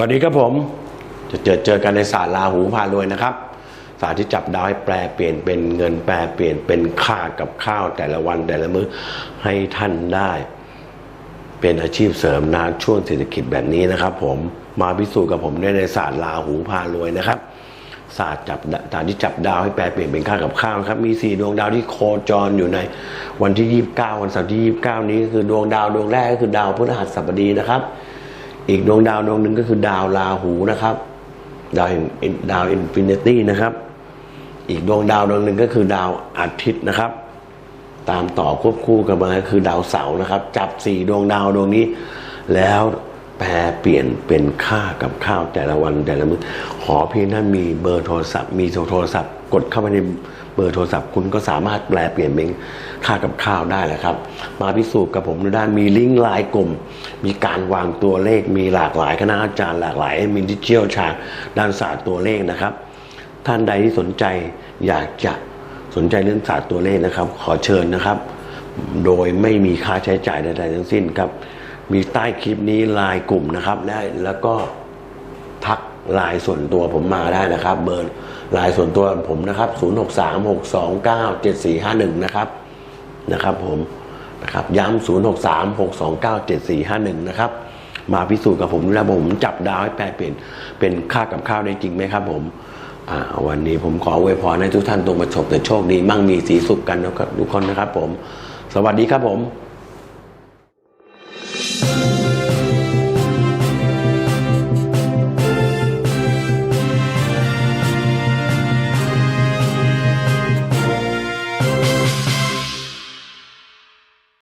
วัสดีครับผม จะเจอเจอกันในศาสตร์ลาหูพารวยนะครับ ศาสตร์ที่จับดาวให้แปลเปลี่ยนเป็นเงินแปลเปลี่ยนเป็นค่ากับข้าวแต่ละวันแต่ละมื้อให้ท่านได้ เป็นอาชีพเสริมนะช่วงเศรษฐกิจแบบนี้นะครับ ผมมาพิสูจน์กับผมได้ในศาสตร์ลาหูพารวยนะครับศาสตร์จับศาสตร์ที่จับดาวให้แปลเปลี่ยนเป็นค่ากับข้าวครับ มีสี่ดวงดาวที่โคจรอยู่ใน วันที่ 29 วันเสาร์ที่ 29 นี้คือดวงดาวดวงแรกก็คือดาวพฤหัสบดีนะครับ อีกดวงดาวดวงหนึ่งก็คือดาวราหูนะครับ ดาวดาวอินฟินิตี้นะครับ อีกดวงดาวดวงหนึ่งก็คือดาวอาทิตย์นะครับ ตามต่อควบคู่กันมาคือดาวเสาร์นะครับ จับสี่ดวงดาวดวงนี้แล้ว แปลเปลี่ยนเป็นค่ากับข้าวแต่ละวันแต่ละมื้อขอเพียงท่านมีเบอร์โทรศัพท์ มีโทรศัพท์ กดเข้าไปในเบอร์โทรศัพท์ คุณก็สามารถแปลเปลี่ยนเป็นค่ากับข้าวได้แหละครับ มาพิสูจน์กับผมในด้านมีลิงก์ไลน์กลุ่ม มีการวางตัวเลข มีหลากหลายคณะอาจารย์หลากหลายมีที่เชี่ยวชาญด้านศาสตร์ตัวเลขนะครับ ท่านใดที่สนใจอยากจะสนใจเรื่องศาสตร์ตัวเลขนะครับ ขอเชิญนะครับ โดยไม่มีค่าใช้จ่ายใดๆทั้งสิ้นครับ มีใต้คลิปนี้ไลน์กลุ่มนะครับและแล้วก็ทักไลน์ส่วนตัวผมมาได้นะครับ เบอร์ไลน์ส่วนตัวผมนะครับ 0636297451 นะครับนะครับผมนะครับย้ำ0636297451 นะครับมาพิสูจน์กับผมแล้วผมจับดาวให้แปลเปลี่ยนเป็นค่ากับข้าวได้จริงไหมครับผมวันนี้ผมขออวยพรให้ทุกท่านตรงประสบแต่โชคดี มั่งมีสีสุขกันนะครับทุกคนนะครับผม สวัสดีครับผม Thank you.